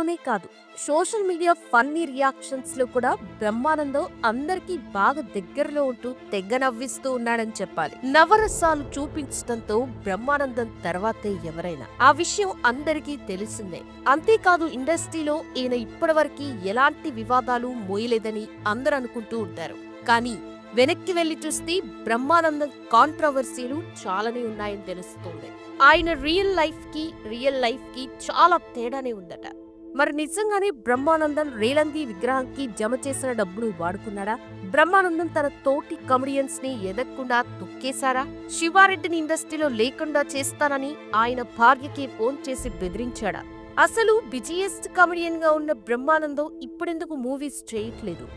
ఇండస్ట్రీలోనే కాదు social media funny రియాక్షన్స్లో కూడా బ్రహ్మానందం అందరికీ బాగా దగ్గరలో ఉంటూ తెగ నవ్విస్తూ ఉన్నాడని చెప్పాలి. నవరసాలు చూపించడంతో బ్రహ్మానందం తర్వాతే ఎవరైనా. ఆ విషయం అందరికీ తెలిసిందే. అంతేకాదు ఇండస్ట్రీలో ఈయన ఇప్పటివరకు ఎలాంటి వివాదాలు మోయలేదని అందరూ అనుకుంటూ ఉంటారు. కానీ వెనక్కి వెళ్ళి చూస్తే బ్రహ్మానందం కాంట్రవర్సీలు చాలానే ఉన్నాయని తెలుస్తుంది. ఆయన రియల్ లైఫ్కి రియల్ లైఫ్కి చాలా తేడానే ఉందట. మరి నిజంగానే బ్రహ్మానందం రేలంగి విగ్రహానికి జమ చేసిన డబ్బును వాడుకున్నాడా? బ్రహ్మానందం తన తోటి కమెడియన్స్ని ఎదగకుండా తొక్కేశారా? శివారెడ్డిని ఇండస్ట్రీలో లేకుండా చేస్తానని ఆయన భార్యకి ఫోన్ చేసి బెదిరించాడా? అసలు బిజియెస్ట్ కమెడియన్గా ఉన్న బ్రహ్మానందం ఇప్పుడెందుకు మూవీస్ చేయట్లేదు?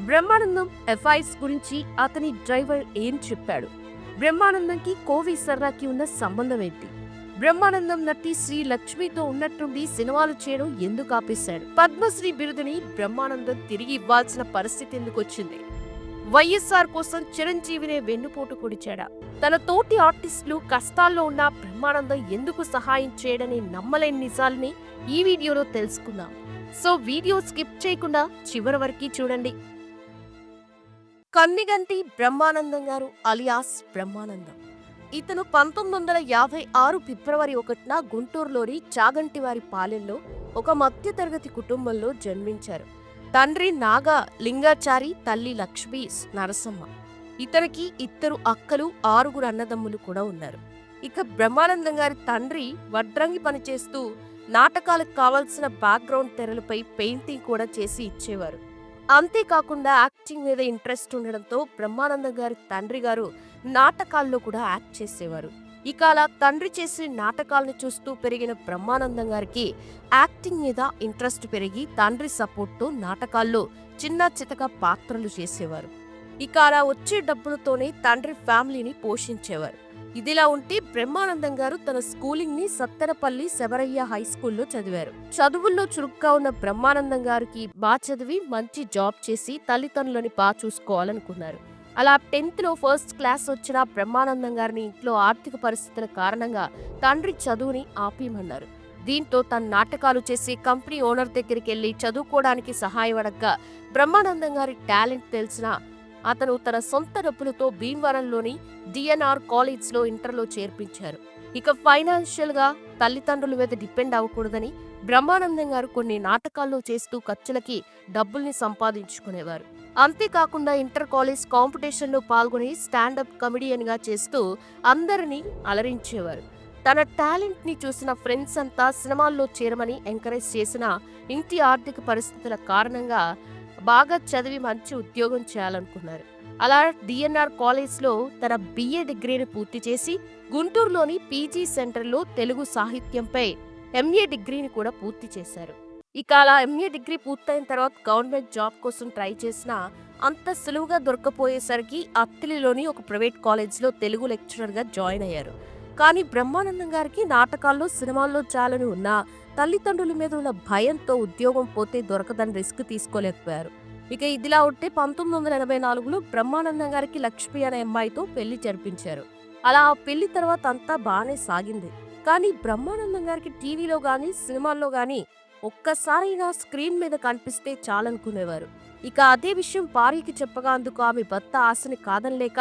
బ్రహ్మానందం ఎఫ్ఐఎస్ గురించి అతని డ్రైవర్ ఏం చెప్పాడు? బ్రహ్మానందంకి కోవి సర్రాకి ఉన్న సంబంధం ఏంటి? బ్రహ్మానందం నటి శ్రీ లక్ష్మితో ఉన్నట్టుండి సినిమాలు చేయడం ఎందుకు ఆపేశాడు పద్మశ్రీ బిరుదుని బ్రహ్మానందం తిరిగి ఇవ్వాల్సిన పరిస్థితి ఎందుకు వచ్చింది? వైఎస్ఆర్ కోసం చిరంజీవినే వెన్నుపోటు కొడిచాడా? తన తోటి ఆర్టిస్టులు కష్టాల్లో ఉన్న బ్రహ్మానందం ఎందుకు సహాయం చేయడని నమ్మలేని నిజాల్ని ఈ వీడియోలో తెలుసుకుందాం. సో వీడియో స్కిప్ చేయకుండా చివరి వరకు చూడండి. కన్నిగంటి బ్రహ్మానందం గారు అలియాస్ బ్రహ్మానందం. ఇతను పంతొమ్మిది వందల యాభై ఆరు ఫిబ్రవరి ఒకటిన గుంటూరులోని చాగంటివారి పాలెంలో ఒక మధ్యతరగతి కుటుంబంలో జన్మించారు. తండ్రి నాగా లింగాచారి తల్లి లక్ష్మి నరసమ్మ. ఇతనికి ఇద్దరు అక్కలు ఆరుగురు అన్నదమ్ములు కూడా ఉన్నారు. ఇక బ్రహ్మానందం గారి తండ్రి వడ్రంగి పనిచేస్తూ నాటకాలకు కావాల్సిన బ్యాక్గ్రౌండ్ తెరలపై పెయింటింగ్ కూడా చేసి ఇచ్చేవారు. అంతేకాకుండా యాక్టింగ్ మీద ఇంట్రెస్ట్ ఉండడంతో బ్రహ్మానందం గారి తండ్రి గారు నాటకాల్లో కూడా యాక్ట్ చేసేవారు. ఇక అలా తండ్రి చేసే నాటకాలను చూస్తూ పెరిగిన బ్రహ్మానందం గారికి యాక్టింగ్ మీద ఇంట్రెస్ట్ పెరిగి తండ్రి సపోర్ట్తో నాటకాల్లో చిన్న చితక పాత్రలు చేసేవారు. ఇక అలా వచ్చే డబ్బులతోనే తండ్రి ఫ్యామిలీని పోషించేవారు. ఇదిలా ఉంటే బ్రహ్మానందం గారు తన స్కూలింగ్ని సత్తెనపల్లి శబరయ్య హై స్కూల్లో చదివారు. చదువుల్లో చురుగ్గా ఉన్న బ్రహ్మానందం గారికి బాగా చదివి మంచి జాబ్ చేసి తల్లిదండ్రులని బాగా చూసుకోవాలనుకున్నారు. అలా టెన్త్లో ఫస్ట్ క్లాస్ వచ్చిన బ్రహ్మానందం గారిని ఇంట్లో ఆర్థిక పరిస్థితుల కారణంగా తండ్రి చదువుని ఆపేయమన్నారు. దీంతో తన నాటకాలు చేసి కంపెనీ ఓనర్ దగ్గరికి వెళ్ళి చదువుకోవడానికి సహాయపడగా బ్రహ్మానందం గారి టాలెంట్ తెలిసిన అతను తన సొంత డబ్బులతో భీమవరంలోని డిఎన్ఆర్ కాలేజ్లో ఇంటర్లో చేర్పించారు. ఇక ఫైనాన్షియల్గా తల్లిదండ్రుల మీద డిపెండ్ అవ్వకూడదని బ్రహ్మానందం గారు కొన్ని నాటకాల్లో చేస్తూ ఖర్చులకి డబ్బుల్ని సంపాదించుకునేవారు. అంతేకాకుండా ఇంటర్ కాలేజ్ కాంపిటీషన్లో పాల్గొని స్టాండప్ కమెడియన్గా చేస్తూ అందరినీ అలరించేవారు. తన టాలెంట్ని చూసిన ఫ్రెండ్స్ అంతా సినిమాల్లో చేరమని ఎంకరేజ్ చేసిన ఇంటి ఆర్థిక పరిస్థితుల కారణంగా బాగా చదివి మంచి ఉద్యోగం చేయాలనుకున్నారు. అలా డిఎన్ఆర్ కాలేజ్లో తన బిఏ డిగ్రీని పూర్తి చేసి గుంటూరులోని పీజీ సెంటర్లో తెలుగు సాహిత్యంపై ఎంఏ డిగ్రీని కూడా పూర్తి చేశారు. ఇక అలా ఎంఏ డిగ్రీ పూర్తయిన తర్వాత గవర్నమెంట్ జాబ్ కోసం ట్రై చేసినా అంత సులువుగా దొరకపోయేసరికి అత్తిలిలోని ఒక ప్రైవేట్ కాలేజ్లో తెలుగు లెక్చరర్గా జాయిన్ అయ్యారు. కానీ బ్రహ్మానందం గారికి నాటకాల్లో సినిమాల్లో చాలని ఉన్నా తల్లిదండ్రుల మీద ఉన్న భయంతో ఉద్యోగం పోతే దొరకదని రిస్క్ తీసుకోలేకపోయారు. ఇక ఇదిలా ఉంటే పంతొమ్మిది వందల ఎనభై నాలుగులో బ్రహ్మానందం గారికి లక్ష్మి అనే అమ్మాయితో పెళ్ళి జరిపించారు. అలా ఆ పెళ్ళి తర్వాత అంతా బాగానే సాగింది. కానీ బ్రహ్మానందం గారికి టీవీలో కానీ సినిమాల్లో కానీ ఒక్కసారైనా స్క్రీన్ మీద కనిపిస్తే చాలనుకునేవారు. ఇక అదే విషయం భార్యకి చెప్పగా అందుకు ఆమె భర్త ఆశని కాదనలేక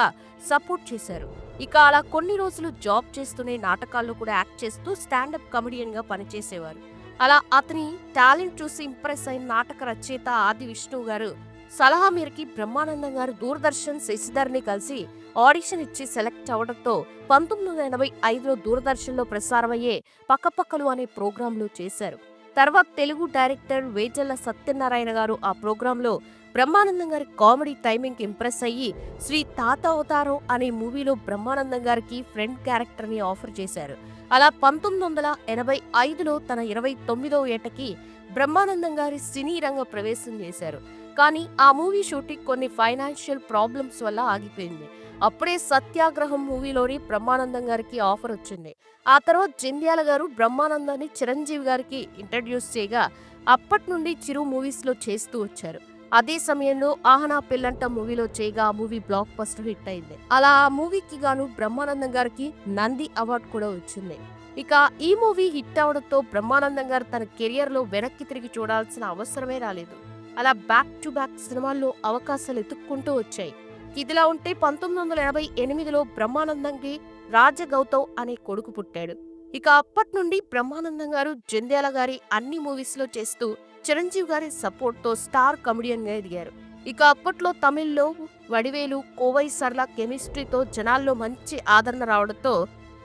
సపోర్ట్ చేశారు. ఇక అలా కొన్ని రోజులు జాబ్ చేస్తూనే నాటకాల్లో కూడా యాక్ట్ చేస్తూ స్టాండప్ కమెడియన్గా పనిచేసేవారు. అలా అతని టాలెంట్ చూసి ఇంప్రెస్ అయిన నాటక రచయిత ఆది విష్ణువు గారు సలహా మేరకి బ్రహ్మానందం గారు దూరదర్శన్ శశిధర్ని కలిసి ఆడిషన్ ఇచ్చి సెలెక్ట్ అవడంతో పంతొమ్మిది వందల ఎనభై ఐదులో దూరదర్శన్లో ప్రసారమయ్యే పక్కపక్కలు అనే ప్రోగ్రాంలో చేశారు. తర్వాత తెలుగు డైరెక్టర్ వేజల్ల సత్యనారాయణ గారు ఆ ప్రోగ్రాంలో బ్రహ్మానందం గారి కామెడీ టైమింగ్ ఇంప్రెస్ అయ్యి శ్రీ తాత అవతారం అనే మూవీలో బ్రహ్మానందం గారికి ఫ్రెండ్ క్యారెక్టర్ని ఆఫర్ చేశారు. అలా పంతొమ్మిది వందల ఎనభై ఐదులో తన ఇరవై తొమ్మిదో ఏటకి బ్రహ్మానందం గారి సినీ రంగ ప్రవేశం చేశారు. కానీ ఆ మూవీ షూటింగ్ కొన్ని ఫైనాన్షియల్ ప్రాబ్లమ్స్ వల్ల ఆగిపోయింది. అప్పుడే సత్యాగ్రహం మూవీలోని బ్రహ్మానందం గారికి ఆఫర్ వచ్చింది. ఆ తర్వాత జంధ్యాల గారు బ్రహ్మానందాన్ని చిరంజీవి గారికి ఇంట్రడ్యూస్ చేయగా అప్పటి నుండి చిరు మూవీస్లో చేస్తూ వచ్చారు. అదే సమయంలో ఆహనా పెళ్ళంట మూవీలో చేయగా ఆ మూవీ బ్లాక్ బస్టర్ హిట్ అయింది. అలా ఆ మూవీకి గాను బ్రహ్మానందం గారికి నంది అవార్డు కూడా వచ్చింది. ఇక ఈ మూవీ హిట్ అవడంతో బ్రహ్మానందం గారు తన కెరియర్లో వెనక్కి తిరిగి చూడాల్సిన అవసరమే రాలేదు. అలా బ్యాక్ టు బ్యాక్ సినిమాల్లో అవకాశాలు ఎత్తుక్కుంటూ వచ్చాయి. ఇదిలా ఉంటే పంతొమ్మిది వందల ఎనభై ఎనిమిదిలో బ్రహ్మానందంకి రాజగౌతమ్ అనే కొడుకు పుట్టాడు. ఇక అప్పటి నుండి బ్రహ్మానందం గారు జంధ్యాల గారి అన్ని మూవీస్లో చేస్తూ చిరంజీవి గారి సపోర్ట్తో స్టార్ కమెడియన్గా ఎదిగారు. ఇక అప్పట్లో తమిళ్ళో వడివేలు కోవై సర్ల కెమిస్ట్రీతో జనాల్లో మంచి ఆదరణ రావడంతో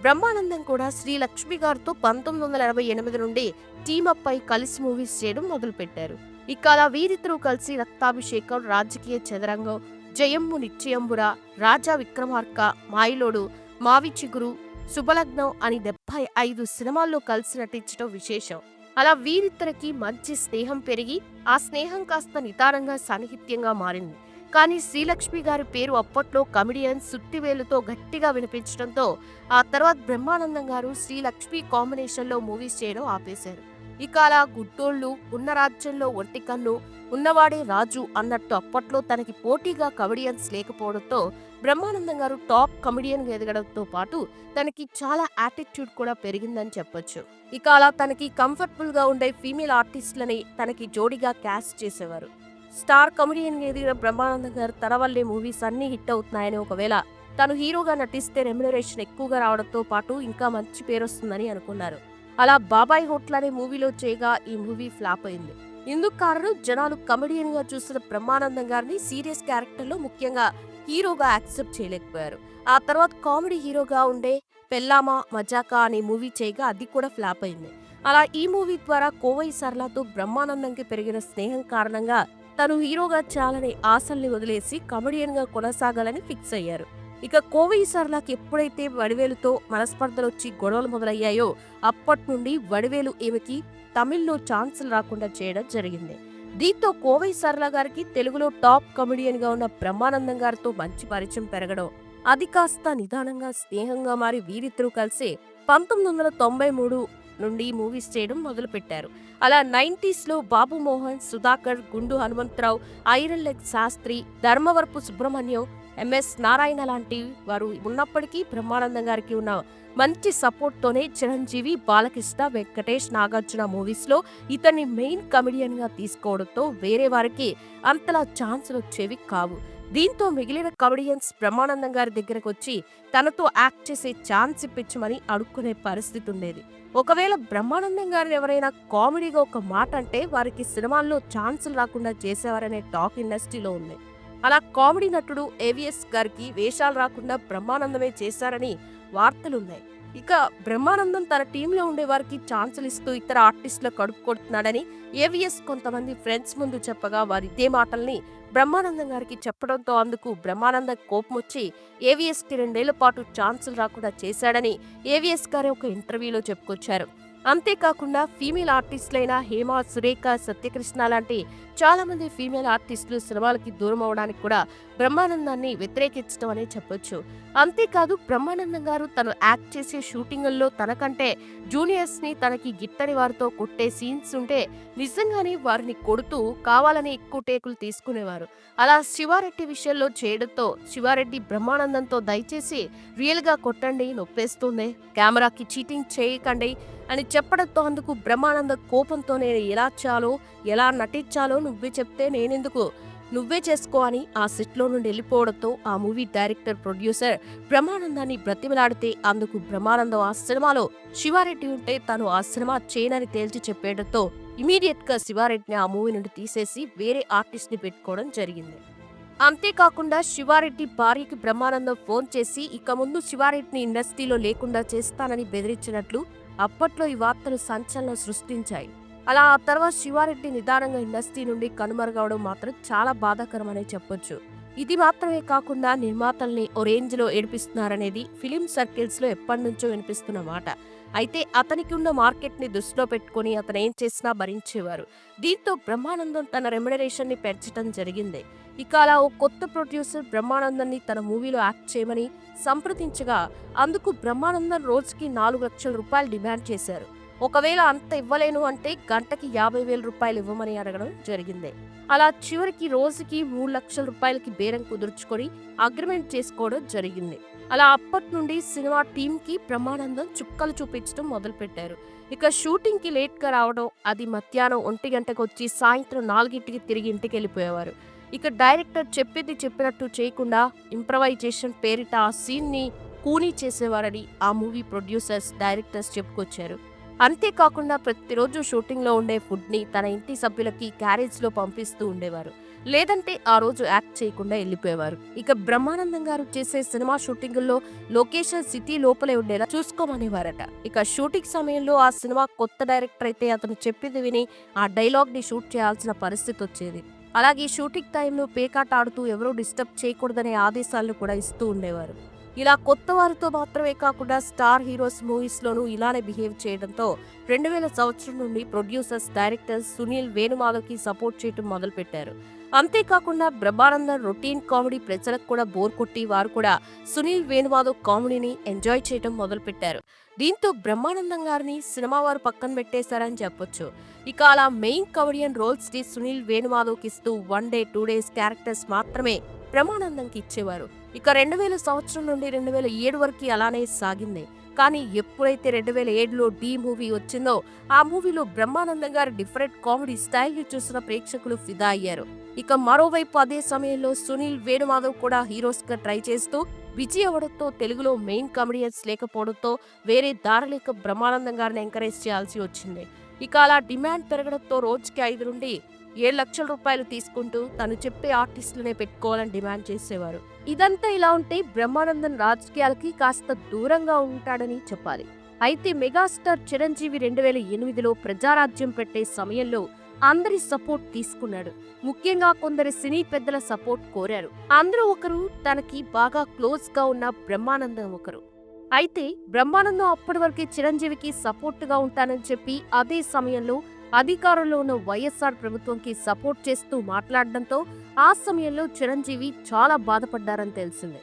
బ్రహ్మానందం కూడా శ్రీ లక్ష్మి గారితో పంతొమ్మిది వందల ఎనభై ఎనిమిది నుండి టీమప్ పై కలిసి మూవీస్ చేయడం మొదలుపెట్టారు. ఇక అలా వీరిద్దరూ కలిసి రక్తాభిషేకం రాజకీయ చదరంగం జయమ్ము నిశ్చయంబుర రాజా విక్రమార్క మాయిలోడు మావి చిగురు శుభలగ్నం అని డెబ్బై ఐదు సినిమాల్లో కలిసి నటించడం విశేషం. అలా వీరిద్దరికి మంచి స్నేహం పెరిగి ఆ స్నేహం కాస్త నిదానంగా సాన్నిహిత్యంగా మారింది. కానీ శ్రీలక్ష్మి గారి పేరు అప్పట్లో కమిడియన్ సుత్తివేలుతో గట్టిగా వినిపించడంతో ఆ తర్వాత బ్రహ్మానందం గారు శ్రీలక్ష్మి కాంబినేషన్లో మూవీస్ చేయడం ఆపేశారు. ఇక అలా ఉన్న రాజ్యంలో ఒంటికన్ను ఉన్నవాడే రాజు అన్నట్టు అప్పట్లో తనకి పోటీగా కమెడియన్స్ లేకపోవడంతో బ్రహ్మానందం గారు టాప్ కమెడియన్గా ఎదగడంతో పాటు తనకి చాలా యాటిట్యూడ్ కూడా పెరిగిందని చెప్పొచ్చు. ఇక అలా తనకి కంఫర్టబుల్గా ఉండే ఫీమేల్ ఆర్టిస్టులని తనకి జోడిగా క్యాస్ట్ చేసేవారు. స్టార్ కమెడియన్ ఎదిగిన బ్రహ్మానందం గారు తన వల్లే మూవీస్ అన్ని హిట్ అవుతున్నాయని ఒకవేళ తను హీరోగా నటిస్తే రెమ్యునరేషన్ ఎక్కువగా రావడంతో పాటు ఇంకా మంచి పేరు వస్తుందని అనుకున్నారు. అలా బాబాయ్ హోటల్ అనే మూవీలో చేయగా ఈ మూవీ ఫ్లాప్ అయింది. ఇందుకు కారణం జనాలు కమెడియన్గా చూసిన బ్రహ్మానందం గారిని సీరియస్ క్యారెక్టర్లో ముఖ్యంగా హీరోగా యాక్సెప్ట్ చేయలేకపోయారు. ఆ తర్వాత కామెడీ హీరోగా ఉండే పెల్లామా మజాకా అనే మూవీ చేయగా అది కూడా ఫ్లాప్ అయింది. అలా ఈ మూవీ ద్వారా కోవై సర్లాతో బ్రహ్మానందంకి పెరిగిన స్నేహం కారణంగా తను హీరోగా చాలని ఆశల్ని వదిలేసి కమెడియన్గా కొనసాగాలని ఫిక్స్ అయ్యారు. ఇక కోవై సర్లాకి ఎప్పుడైతే వడివేలుతో మనస్పర్ధలు వచ్చి గొడవలు మొదలయ్యాయో అప్పటి నుండి వడివేలు ఈమెకి తమిళ్ళో ఛాన్సులు రాకుండా చేయడం జరిగింది. దీంతో కోవై సరళ గారికి తెలుగులో టాప్ కమెడియన్గా ఉన్న బ్రహ్మానందం గారితో మంచి పరిచయం పెరగడం అది కాస్త నిదానంగా స్నేహంగా మారి వీరిద్దరూ కలిసి పంతొమ్మిది వందల తొంభై మూడు నుండి మూవీస్ చేయడం మొదలుపెట్టారు. అలా నైంటీస్లో Babu Mohan Sudhakar Gundu Hanumantharao iron leg Sastri Dharmavarapu Subrahmanyam M S Narayana లాంటి వారు ఉన్నప్పటికీ బ్రహ్మానందం గారికి ఉన్న మంచి సపోర్ట్తోనే చిరంజీవి బాలకృష్ణ వెంకటేష్ నాగార్జున మూవీస్లో ఇతన్ని మెయిన్ కమెడియన్గా తీసుకోవడంతో వేరే వారికి అంతలా ఛాన్సులు వచ్చేవి కావు. దీంతో మిగిలిన కమెడియన్స్ బ్రహ్మానందం గారి దగ్గరకు వచ్చి తనతో యాక్ట్ చేసే ఛాన్స్ ఇప్పించమని అడుక్కునే పరిస్థితి ఉండేది. ఒకవేళ బ్రహ్మానందం గారిని ఎవరైనా కామెడీగా ఒక మాట అంటే వారికి సినిమాల్లో ఛాన్సులు రాకుండా చేసేవారనే టాక్ ఇండస్ట్రీలో ఉంది. అలా కామెడీ నటుడు ఏవిఎస్ గారికి వేషాలు రాకుండా బ్రహ్మానందమే చేశారని వార్తలున్నాయి. ఇక బ్రహ్మానందం తన టీంలో ఉండే వారికి ఛాన్సులు ఇస్తూ ఇతర ఆర్టిస్టులు కడుపు కొడుతున్నాడని ఏవిఎస్ కొంతమంది ఫ్రెండ్స్ ముందు చెప్పగా వారి ఇదే మాటల్ని బ్రహ్మానందం గారికి చెప్పడంతో అందుకు బ్రహ్మానందం కోపం వచ్చి ఏవిఎస్కి రెండేళ్ళ పాటు ఛాన్సులు రాకుండా చేశాడని ఏవిఎస్ గారే ఒక ఇంటర్వ్యూలో చెప్పుకొచ్చారు. అంతేకాకుండా ఫీమేల్ ఆర్టిస్టులైన హేమ సురేఖ సత్యకృష్ణ లాంటి చాలా మంది ఫీమేల్ ఆర్టిస్టులు సినిమాలకి దూరం అవడానికి కూడా బ్రహ్మానందాన్ని వ్యతిరేకించడం అనే చెప్పొచ్చు. అంతేకాదు బ్రహ్మానందం గారు తను యాక్ట్ చేసే షూటింగుల్లో తనకంటే జూనియర్స్ని తనకి గిట్టని వారితో కొట్టే సీన్స్ ఉంటే నిజంగానే వారిని కొడుతూ కావాలని ఎక్కువ టేకులు తీసుకునేవారు. అలా శివారెడ్డి విషయంలో చేయడంతో శివారెడ్డి బ్రహ్మానందంతో దయచేసి రియల్గా కొట్టండి నొప్పేస్తుంది కెమెరాకి చీటింగ్ చేయకండి అని చెప్పడంతో అందుకు బ్రహ్మానంద కోపంతో నేను ఎలా చాలో ఎలా నటించాలో నువ్వే చెప్తే నేనెందుకు? నువ్వే చేసుకో అని ఆ సెట్లో నుండి వెళ్ళిపోవడంతో ఆ మూవీ డైరెక్టర్ ప్రొడ్యూసర్ బ్రహ్మానందాన్ని బ్రతిమలాడితే అందుకు బ్రహ్మానందం ఆ సినిమాలో శివారెడ్డి ఉంటే తను ఆ సినిమా చేయనని తేల్చి చెప్పేయడంతో ఇమీడియట్గా శివారెడ్డిని ఆ మూవీ నుండి తీసేసి వేరే ఆర్టిస్ట్ని పెట్టుకోవడం జరిగింది. అంతేకాకుండా శివారెడ్డి భార్యకి బ్రహ్మానందం ఫోన్ చేసి ఇక ముందు శివారెడ్డిని ఇండస్ట్రీలో లేకుండా చేస్తానని బెదిరించినట్లు అప్పట్లో ఈ వార్తలు సంచలనం సృష్టించాయి. అలా ఆ తర్వాత శివారెడ్డి నిదానంగా ఇండస్ట్రీ నుండి కనుమరుగవడం మాత్రం చాలా బాధాకరమనే చెప్పొచ్చు. ఇది మాత్రమే కాకుండా నిర్మాతల్ని ఓ రేంజ్లో ఏడిపిస్తున్నారనేది ఫిలిం సర్కిల్స్లో ఎప్పటినుంచో ఎప్పటి నుంచో వినిపిస్తున్న మాట. అయితే అతనికి ఉన్న మార్కెట్ని దృష్టిలో పెట్టుకుని అతను ఏం చేసినా భరించేవారు. దీంతో బ్రహ్మానందం తన రెమ్యునరేషన్ని పెంచడం జరిగింది. ఇక అలా ఓ కొత్త ప్రొడ్యూసర్ బ్రహ్మానందాన్ని తన మూవీలో యాక్ట్ చేయమని సంప్రదించగా అందుకు బ్రహ్మానందం రోజుకి నాలుగు లక్షల రూపాయలు డిమాండ్ చేశారు. ఒకవేళ అంత ఇవ్వలేను అంటే గంటకి యాభై వేల రూపాయలు ఇవ్వమని అడగడం జరిగింది. అలా చివరికి రోజుకి మూడు లక్షల రూపాయలకి బేరం కుదుర్చుకొని అగ్రిమెంట్ చేసుకోవడం జరిగింది. అలా అప్పటి నుండి సినిమా టీమ్కి చుక్కలు చూపించడం మొదలుపెట్టారు. ఇక షూటింగ్కి లేట్గా రావడం అది మధ్యాహ్నం ఒంటి గంటకు వచ్చి సాయంత్రం నాలుగింటికి తిరిగి ఇంటికి వెళ్ళిపోయేవారు. ఇక డైరెక్టర్ చెప్పింది చెప్పినట్టు చేయకుండా ఇంప్రవైజేషన్ పేరిట ఆ సీన్ని కూనీ చేసేవారని ఆ మూవీ ప్రొడ్యూసర్స్ డైరెక్టర్స్ చెప్పుకొచ్చారు. అంతేకాకుండా ప్రతిరోజు షూటింగ్లో ఉండే ఫుడ్ని తన ఇంటి సభ్యులకి క్యారేజ్లో పంపిస్తూ ఉండేవారు. లేదంటే ఆ రోజు యాక్ట్ చేయకుండా వెళ్ళిపోయేవారు. ఇక బ్రహ్మానందం గారు చేసే సినిమా షూటింగుల్లో లొకేషన్ సిటీ లోపలే ఉండేలా చూసుకోమనేవారట. ఇక షూటింగ్ సమయంలో ఆ సినిమా కొత్త డైరెక్టర్ అయితే అతను చెప్పింది విని ఆ డైలాగ్ని షూట్ చేయాల్సిన పరిస్థితి వచ్చేది. అలాగే షూటింగ్ టైంలో పేకాట ఆడుతూ ఎవరూ డిస్టర్బ్ చేయకూడదనే ఆదేశాలను కూడా ఇస్తూ ఉండేవారు. ఇలా కొత్త వారితో మాత్రమే కాకుండా స్టార్ హీరోస్ మూవీస్లోనూ ఇలానే బిహేవ్ చేయడంతో రెండు వేల సంవత్సరం నుండి ప్రొడ్యూసర్స్ డైరెక్టర్స్ సునీల్ వేణుమాధవ్కి సపోర్ట్ చేయడం మొదలుపెట్టారు. అంతేకాకుండా బ్రహ్మానందం రొటీన్ కామెడీ ప్రజలకు కూడా బోర్ కొట్టి వారు కూడా సునీల్ వేణుమాధవ్ కామెడీని ఎంజాయ్ చేయడం మొదలుపెట్టారు. దీంతో బ్రహ్మానందం గారిని సినిమా వారు పక్కన పెట్టేశారని చెప్పొచ్చు. ఇక అలా మెయిన్ కమెడియన్ రోల్స్ని సునీల్ వేణుమాధవ్కి ఇస్తూ one day two days characters మాత్రమే బ్రహ్మానందంకి ఇచ్చేవారు. ఇక రెండు వేల సంవత్సరం నుండి రెండు వేల ఏడు వరకు అలానే సాగింది. కానీ ఎప్పుడైతే రెండు వేల ఏడులో డి మూవీ వచ్చిందో ఆ మూవీలో బ్రహ్మానందం గారి డిఫరెంట్ కామెడీ స్టైల్ చూసిన ప్రేక్షకులు ఫిదా అయ్యారు. ఇక మరోవైపు అదే సమయంలో సునీల్ వేణుమాధవ్ కూడా హీరోస్గా ట్రై చేస్తూ విజయ్ అవ్వడంతో తెలుగులో మెయిన్ కామెడియన్స్ లేకపోవడంతో వేరే దారి లేక బ్రహ్మానందం గారిని ఎంకరేజ్ చేయాల్సి వచ్చింది. ఇక అలా డిమాండ్ పెరగడంతో రోజుకి ఐదు నుండి ఏడు లక్షల రూపాయలు తీసుకుంటూ తను చెప్పే ఆర్టిస్టులనే పెట్టుకోవాలని డిమాండ్ చేసేవారు. ఇదంతా ఇలా ఉంటే బ్రహ్మానందం రాజకీయాలకి కాస్త దూరంగా ఉంటాడని చెప్పాలి. అయితే మెగాస్టార్ చిరంజీవి రెండు వేల ఎనిమిదిలో ప్రజారాజ్యం పెట్టే సమయంలో అందరి సపోర్ట్ తీసుకున్నాడు. ముఖ్యంగా కొందరు సినీ పెద్దల సపోర్ట్ కోరారు. అందరూ ఒకరు తనకి బాగా క్లోజ్గా ఉన్న బ్రహ్మానందం ఒకరు. అయితే బ్రహ్మానందం అప్పటి వరకే చిరంజీవికి సపోర్ట్గా ఉంటానని చెప్పి అదే సమయంలో అధికారంలో ఉన్న వైఎస్ఆర్ ప్రభుత్వంకి సపోర్ట్ చేస్తూ మాట్లాడడంతో ఆ సమయంలో చిరంజీవి చాలా బాధపడ్డారని తెలిసిందే.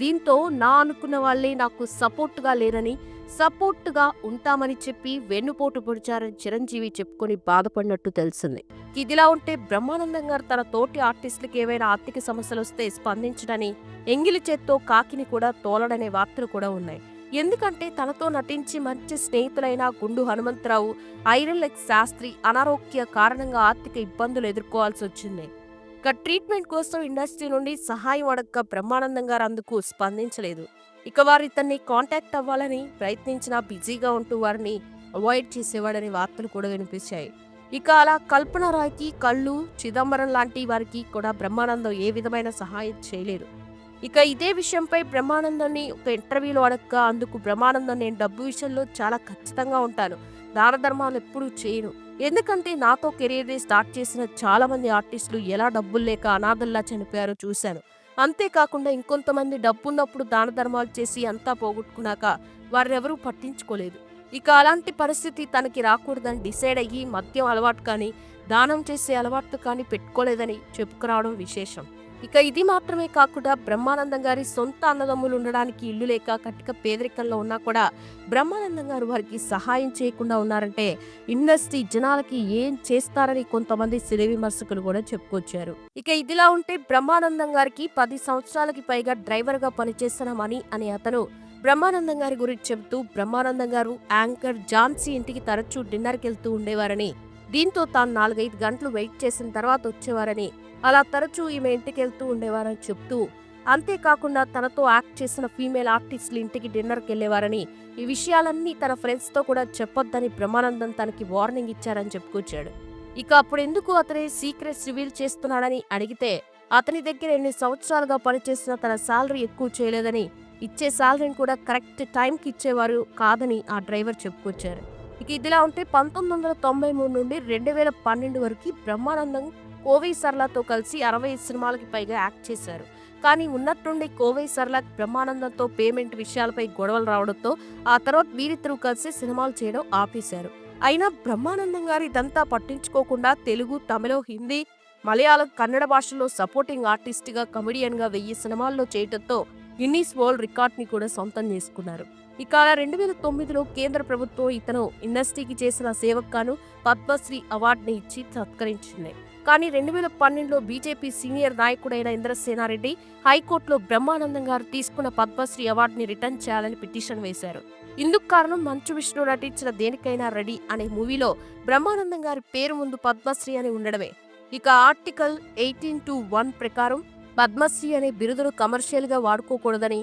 దీంతో నా అనుకున్న వాళ్ళే నాకు సపోర్ట్గా లేరని సపోర్ట్గా ఉంటామని చెప్పి వెన్నుపోటు పొడిచారని చిరంజీవి చెప్పుకొని బాధపడినట్టు తెలిసింది. ఇదిలా ఉంటే బ్రహ్మానందం గారు తన తోటి ఆర్టిస్టులకు ఏవైనా ఆర్థిక సమస్యలు వస్తే స్పందించడని ఎంగిలి చేత్తో కాకిని కూడా తోలడనే వార్తలు కూడా ఉన్నాయి. ఎందుకంటే తనతో నటించి మంచి స్నేహితులైన గుండు హనుమంతరావు ఐరన్ లెగ్ శాస్త్రి అనారోగ్య కారణంగా ఆర్థిక ఇబ్బందులు ఎదుర్కోవాల్సి వచ్చింది. ఇక ట్రీట్మెంట్ కోసం ఇండస్ట్రీ నుండి సహాయం అడక్క బ్రహ్మానందం గారు అందుకు స్పందించలేదు. ఇక వారు ఇతన్ని కాంటాక్ట్ అవ్వాలని ప్రయత్నించినా బిజీగా ఉంటూ వారిని అవాయిడ్ చేసేవాడని వార్తలు కూడా వినిపించాయి. ఇక అలా కల్పన రాయ్కి కళ్ళు చిదంబరం లాంటి వారికి కూడా బ్రహ్మానందం ఏ విధమైన సహాయం చేయలేదు. ఇక ఇదే విషయంపై బ్రహ్మానందాన్ని ఒక ఇంటర్వ్యూలో అడగక అందుకు బ్రహ్మానందం నేను డబ్బు విషయంలో చాలా ఖచ్చితంగా ఉంటాను. దాన ధర్మాలు ఎప్పుడూ చేయను. ఎందుకంటే నాతో కెరీర్ని స్టార్ట్ చేసిన చాలామంది ఆర్టిస్టులు ఎలా డబ్బులు లేక అనాథల్లా చనిపోయారో చూశాను. అంతేకాకుండా ఇంకొంతమంది డబ్బున్నప్పుడు దాన ధర్మాలు చేసి అంతా పోగొట్టుకున్నాక వారెవరూ పట్టించుకోలేదు. ఇక అలాంటి పరిస్థితి తనకి రాకూడదని డిసైడ్ అయ్యి మద్యం అలవాటు కానీ దానం చేసే అలవాటు కానీ పెట్టుకోలేదని చెప్పుకురావడం విశేషం. ఇక ఇది మాత్రమే కాకుండా బ్రహ్మానందం గారి సొంత అన్నదమ్ములు ఉండడానికి ఇల్లు లేక కట్టిక పేదరికంలో ఉన్నా కూడా బ్రహ్మానందం గారు వారికి సహాయం చేయకుండా ఉన్నారంటే ఇండస్ట్రీ జనాలకి ఏం చేస్తారని కొంతమంది సినీ విమర్శకులు కూడా చెప్పుకొచ్చారు. ఇక ఇదిలా ఉంటే బ్రహ్మానందం గారికి పది సంవత్సరాలకి పైగా డ్రైవర్గా పనిచేస్తున్నామని అని అనే అతను బ్రహ్మానందం గారి గురించి చెబుతూ బ్రహ్మానందం గారు యాంకర్ జాన్సీ ఇంటికి తరచూ డిన్నర్కి వెళ్తూ ఉండేవారని దీంతో తాను నాలుగైదు గంటలు వెయిట్ చేసిన తర్వాత వచ్చేవారని అలా తరచూ ఈమె ఇంటికి వెళ్తూ ఉండేవారని చెప్తూ అంతేకాకుండా తనతో యాక్ట్ చేసిన ఫీమేల్ ఆర్టిస్టులు ఇంటికి డిన్నర్కి వెళ్ళేవారని ఈ విషయాలన్నీ తన ఫ్రెండ్స్తో కూడా చెప్పొద్దని బ్రహ్మానందం తనకి వార్నింగ్ ఇచ్చారని చెప్పుకొచ్చాడు. ఇక అప్పుడు ఎందుకు అతని సీక్రెట్స్ రివీల్ చేస్తున్నాడని అడిగితే అతని దగ్గర ఎన్ని సంవత్సరాలుగా పనిచేసిన తన శాలరీ ఎక్కువ చేయలేదని ఇచ్చే శాలరీని కూడా కరెక్ట్ టైంకి ఇచ్చేవారు కాదని ఆ డ్రైవర్ చెప్పుకొచ్చారు. ఇక ఇదిలా ఉంటే పంతొమ్మిది వందల తొంభై మూడు నుండి రెండు వేల పన్నెండు వరకు బ్రహ్మానందం కోవై సర్లాతో కలిసి అరవై సినిమాలకి పైగా యాక్ట్ చేశారు. కానీ ఉన్నట్టుండి కోవై సర్లాక్ బ్రహ్మానందంతో పేమెంట్ విషయాలపై గొడవలు రావడంతో ఆ తర్వాత వీరిద్దరూ కలిసి సినిమాలు చేయడం ఆపేశారు. అయినా బ్రహ్మానందం గారు ఇదంతా పట్టించుకోకుండా తెలుగు తమిళ హిందీ మలయాళం కన్నడ భాషలో సపోర్టింగ్ ఆర్టిస్ట్గా కమెడియన్గా వెయ్యి సినిమాల్లో చేయడంతో గిన్నీస్ వరల్డ్ రికార్డ్ని కూడా సొంతం చేసుకున్నారు. ఇక రెండు వేల తొమ్మిదిలో కేంద్ర ప్రభుత్వం ఇతను ఇండస్ట్రీకి చేసిన సేవకు గాను పద్మశ్రీ అవార్డుని ఇచ్చి సత్కరించింది. కానీ రెండు వేల పన్నెండులో బీజేపీ సీనియర్ నాయకుడైన ఇంద్రసేనారెడ్డి హైకోర్టులో బ్రహ్మానందం గారు తీసుకున్న పద్మశ్రీ అవార్డుని రిటర్న్ చేయాలని పిటిషన్ వేశారు. ఇందుకు కారణం మంచు విష్ణు నటించిన దేనికైనా రెడీ అనే మూవీలో బ్రహ్మానందం గారి పేరు ముందు పద్మశ్రీ అని ఉండడమే. ఇక ఆర్టికల్ ఎయిటీన్ టు వన్ ప్రకారం పద్మశ్రీ అనే బిరుదును కమర్షియల్గా వాడుకోకూడదని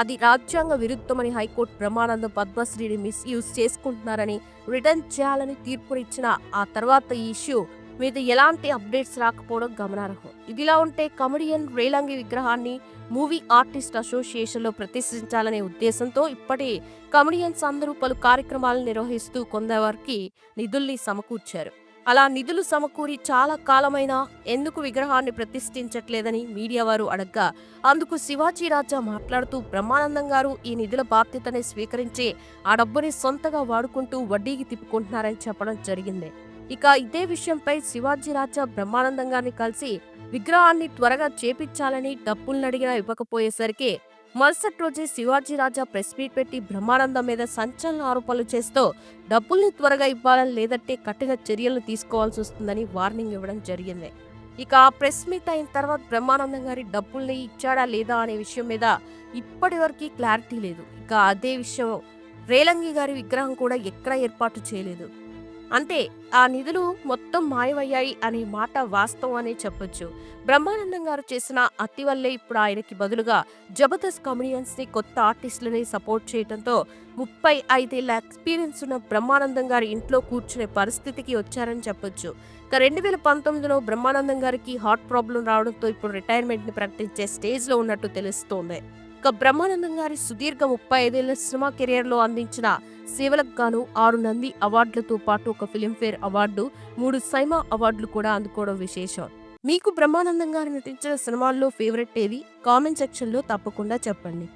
అది రాజ్యాంగ విరుద్ధమని హైకోర్టు బ్రహ్మానందం పద్మశ్రీని మిస్యూజ్ చేసుకుంటున్నారని రిటర్న్ చేయాలని తీర్పునిచ్చిన ఆ తర్వాత ఈ ఇష్యూ మీద ఎలాంటి అప్డేట్స్ రాకపోవడం గమనార్హం. ఇదిలా ఉంటే కమెడియన్ రేలంగి విగ్రహాన్ని మూవీ ఆర్టిస్ట్ అసోసియేషన్లో ప్రతిష్ఠించాలనే ఉద్దేశంతో ఇప్పటి కమెడియన్స్ అందరూ పలు కార్యక్రమాలను నిర్వహిస్తూ కొందరికి నిధుల్ని సమకూర్చారు. అలా నిధులు సమకూరి చాలా కాలమైనా ఎందుకు విగ్రహాన్ని ప్రతిష్ఠించట్లేదని మీడియా వారు అడగ్గా అందుకు శివాజీ రాజా మాట్లాడుతూ బ్రహ్మానందం గారు ఈ నిధుల బాధ్యతని స్వీకరించి ఆ డబ్బుని సొంతగా వాడుకుంటూ వడ్డీకి తిప్పుకుంటున్నారని చెప్పడం జరిగింది. ఇక ఇదే విషయంపై శివాజీ రాజా బ్రహ్మానందం గారిని కలిసి విగ్రహాన్ని త్వరగా చేపించాలని డబ్బుల్ని అడిగినా ఇవ్వకపోయేసరికి మరుసటి రోజే శివాజీ రాజా ప్రెస్ మీట్ పెట్టి బ్రహ్మానందం మీద సంచలన ఆరోపణలు చేస్తూ డబ్బుల్ని త్వరగా ఇవ్వాలని లేదంటే కఠిన చర్యలు తీసుకోవాల్సి వస్తుందని వార్నింగ్ ఇవ్వడం జరిగింది. ఇక ఆ ప్రెస్ మీట్ అయిన తర్వాత బ్రహ్మానందం గారి డబ్బుల్ని ఇచ్చాడా లేదా అనే విషయం మీద ఇప్పటి వరకు క్లారిటీ లేదు. ఇక అదే విషయం రేలంగి గారి విగ్రహం కూడా ఎక్కడ ఏర్పాటు చేయలేదు. అంటే ఆ నిధులు మొత్తం మాయమయ్యాయి అనే మాట వాస్తవం అనే చెప్పొచ్చు. బ్రహ్మానందం గారు చేసిన అతి వల్లే ఇప్పుడు ఆయనకి బదులుగా జబర్దస్త్ కామెడియన్స్ని కొత్త ఆర్టిస్టులని సపోర్ట్ చేయడంతో ముప్పై ఐదేళ్ళ ఎక్స్పీరియన్స్ ఉన్న బ్రహ్మానందం గారి ఇంట్లో కూర్చునే పరిస్థితికి వచ్చారని చెప్పొచ్చు. ఇక రెండు వేల పంతొమ్మిదిలో బ్రహ్మానందం గారికి హార్ట్ ప్రాబ్లం రావడంతో ఇప్పుడు రిటైర్మెంట్ని ప్రకటించే స్టేజ్లో ఉన్నట్టు తెలుస్తోంది. ఇక బ్రహ్మానందం గారి సుదీర్ఘ ముప్పై ఐదేళ్ళ సినిమా కెరియర్లో అందించిన సేవలకు గాను ఆరు నంది అవార్డులతో పాటు ఒక ఫిలింఫేర్ అవార్డు మూడు సైమా అవార్డులు కూడా అందుకోవడం విశేషం. మీకు బ్రహ్మానందం గారు నటించిన సినిమాల్లో ఫేవరెట్ ఏది? కామెంట్ సెక్షన్లో తప్పకుండా చెప్పండి.